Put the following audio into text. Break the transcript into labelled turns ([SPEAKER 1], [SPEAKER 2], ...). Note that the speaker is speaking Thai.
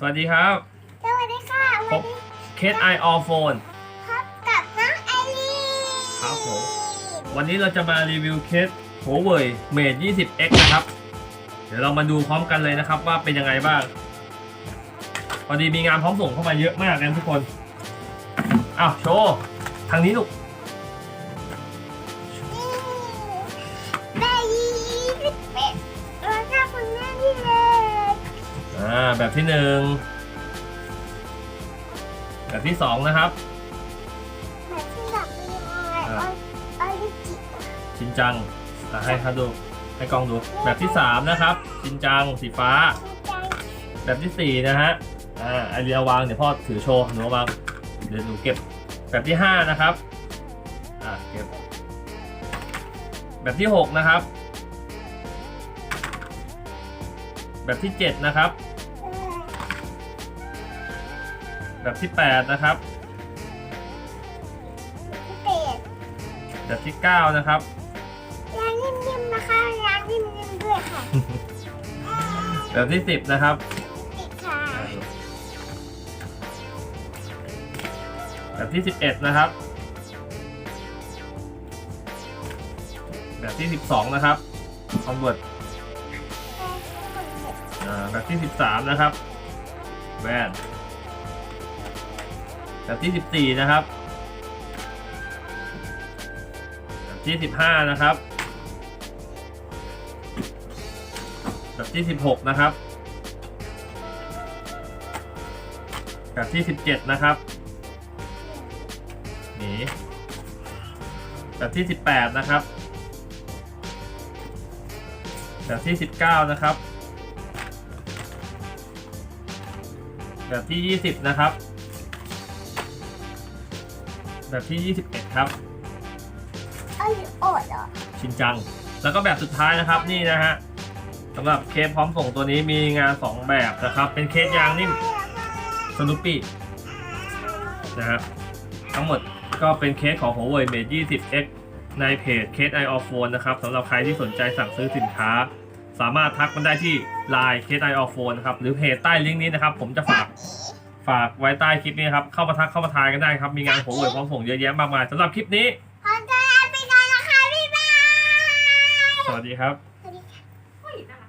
[SPEAKER 1] สวัสดีครับ
[SPEAKER 2] สวัสดีค่ะ
[SPEAKER 1] พ
[SPEAKER 2] วัน
[SPEAKER 1] บ
[SPEAKER 2] นี้
[SPEAKER 1] เคสไอออโฟน
[SPEAKER 2] พบกับน้องไอรีน
[SPEAKER 1] ครับผมวันนี้เราจะมารีวิวเคสโหเว่ยเมด 20x นะครับ เดี๋ยวเรามาดูพร้อมกันเลยนะครับว่าเป็นยังไงบ้างพอดีมีงานพร้อมส่งเข้ามาเยอะมากนะทุกคนอ้าวโชว์ทางนี้ลูก
[SPEAKER 2] แบ
[SPEAKER 1] บที่หนึ่งแบบที่สองนะครับ
[SPEAKER 2] แบบที่แบบมีอะไร
[SPEAKER 1] อ
[SPEAKER 2] อริจิ
[SPEAKER 1] ชินจังอะให้เขาดูให้กล้องดูแบบที่สามนะครับชินจังสีฟ้า แบบที่สี่นะฮะอ่าไอเดียวางเดี๋ยวพ่อถือโชว์หนูวางเดี๋ยวหนูเก็บแบบที่ห้านะครับอ่าเก็บแบบที่หกนะครับ แบบที่เจ็ดนะครับ แบบที่แปดนะครับ
[SPEAKER 2] เป็ด
[SPEAKER 1] แบบที่เก้านะครับ
[SPEAKER 2] ร้านนิ่มๆนะคะร้านนิ่มๆด้วยค่ะ
[SPEAKER 1] แบบที่สิบนะครับ
[SPEAKER 2] ติดค่ะ
[SPEAKER 1] แบบที่สิบเอ็ดนะครับ แบบที่สิบสองนะครับ convert อ่าแบบที่ 13 นะครับแว่น แบบที่ 14 นะครับ แบบที่ 15 นะครับ แบบที่ 16 นะครับ แบบที่ 17 นะครับหนีแบบที่ 18 นะครับ แบบที่ 19 นะครับ แบบที่ 20 นะครับ แบบที่ 21 ครับ
[SPEAKER 2] ไอโอดเหรอ
[SPEAKER 1] ชินจัง แล้วก็แบบสุดท้ายนะครับนี่นะฮะสำหรับเคสพร้อมส่งตัวนี้มีงาน 2 แบบนะครับ เป็นเคสยางนิ่มสนุปปี้นะครับทั้งหมดก็เป็นเคสของ Huawei Mate 20X ในเพจเคส i o Phone นะครับสำหรับใครที่สนใจสั่งซื้อสินค้า สามารถทักมันได้ที่ Line เคส i o Phone นะครับหรือเพจใต้ลิงก์นี้นะครับ ผมจะฝาก ฝากไว้ใต้คลิปนี้ครับ เข้ามาทักเข้ามาทายกันได้ครับ มีงานของเวยพร้อมส่งเยอะแยะมากมายสำหรับคลิปนี้
[SPEAKER 2] ขอตัวลาไปก่อนนะคะบ๊ายบา
[SPEAKER 1] สวัสดีครับ สวัสดีค่ะ